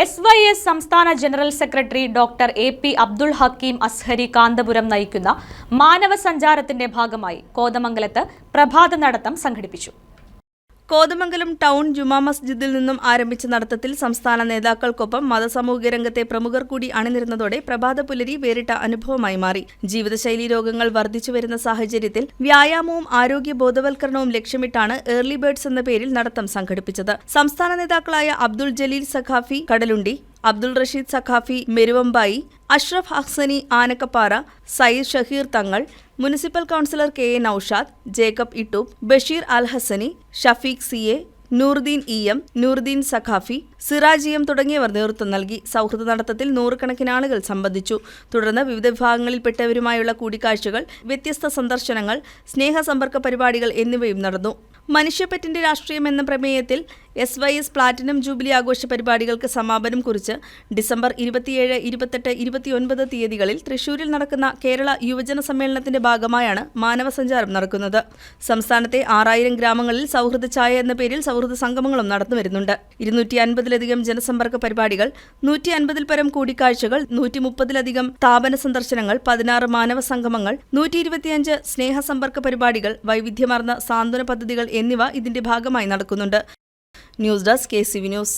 S Y S സംസ്ഥാന general secretary doctor A P Abdul Hakeem Azhari Kanthapuram നയിക്കുന്ന മാനവ സഞ്ചാരത്തിന്റെ ഭാഗമായി കോതമംഗലത്ത് പ്രഭാത നടത്തം സംഘടിപ്പിച്ചു. കോതമംഗലം ടൗൺ ജുമാ മസ്ജിദിൽ നിന്നും ആരംഭിച്ച നടത്തത്തിൽ സംസ്ഥാന നേതാക്കൾക്കൊപ്പം മതസാമൂഹിക രംഗത്തെ പ്രമുഖർ കൂടി അണിനിരുന്നതോടെ പ്രഭാത പുലരി വേറിട്ട അനുഭവമായി മാറി. ജീവിതശൈലി രോഗങ്ങൾ വർദ്ധിച്ചു വരുന്ന സാഹചര്യത്തിൽ വ്യായാമവും ആരോഗ്യ ബോധവൽക്കരണവും ലക്ഷ്യമിട്ടാണ് ഏർലി ബേർഡ്സ് എന്ന പേരിൽ നടത്തം സംഘടിപ്പിച്ചത്. സംസ്ഥാന നേതാക്കളായ Abdul Jaleel Saqafi Kadalundi Abdul Rasheed Saqafi Meruvambayi Ashraf ഹസ്സനി Anakkappara Sayyid Shaheer Thangal municipal councillor K A Noushad Jacob Ittoop Basheer Al Hasani Shafeeq C A Nooruddin E M Nooruddin Saqafi Siraj M തുടങ്ങിയവർ നേതൃത്വം നൽകി സൗഹൃദ നടത്തത്തിൽ നൂറുകണക്കിന് ആളുകൾ സംബന്ധിച്ചു. തുടർന്ന് വിവിധ വിഭാഗങ്ങളിൽപ്പെട്ടവരുമായുള്ള കൂടിക്കാഴ്ചകൾ വ്യത്യസ്ത സന്ദർശനങ്ങൾ സ്നേഹസമ്പർക്ക പരിപാടികൾ എന്നിവയും നടന്നു. മനുഷ്യപ്പറ്റിന്റെ രാഷ്ട്രീയം എന്ന പ്രമേയത്തിൽ S Y S platinum jubilee ആഘോഷ പരിപാടികൾക്ക് സമാപനം കുറിച്ച് ഡിസംബർ ഇരുപത്തിയേഴ് ഇരുപത്തെട്ട് ഇരുപത്തിയൊൻപത് തീയതികളിൽ തൃശൂരിൽ നടക്കുന്ന കേരള യുവജന സമ്മേളനത്തിന്റെ ഭാഗമായാണ് മാനവസഞ്ചാരം നടക്കുന്നത്. സംസ്ഥാനത്തെ ആറായിരം ഗ്രാമങ്ങളിൽ സൗഹൃദ ചായ എന്ന പേരിൽ സൗഹൃദ സംഗമങ്ങളും നടന്നുവരുന്നുണ്ട് ഇരുന്നൂറ്റി അൻപതിലധികം ജനസമ്പർക്ക പരിപാടികൾ നൂറ്റി അൻപതിൽ പരം കൂടിക്കാഴ്ചകൾ നൂറ്റി മുപ്പതിലധികം സ്ഥാപന സന്ദർശനങ്ങൾ പതിനാറ് മാനവ സംഗമങ്ങൾ നൂറ്റി ഇരുപത്തിയഞ്ച് സ്നേഹസമ്പർക്ക പരിപാടികൾ വൈവിധ്യമാർന്ന സാന്ത്വന പദ്ധതികൾ എന്നിവ ഇതിന്റെ ഭാഗമായി നടക്കുന്നുണ്ട്. News desk K C V news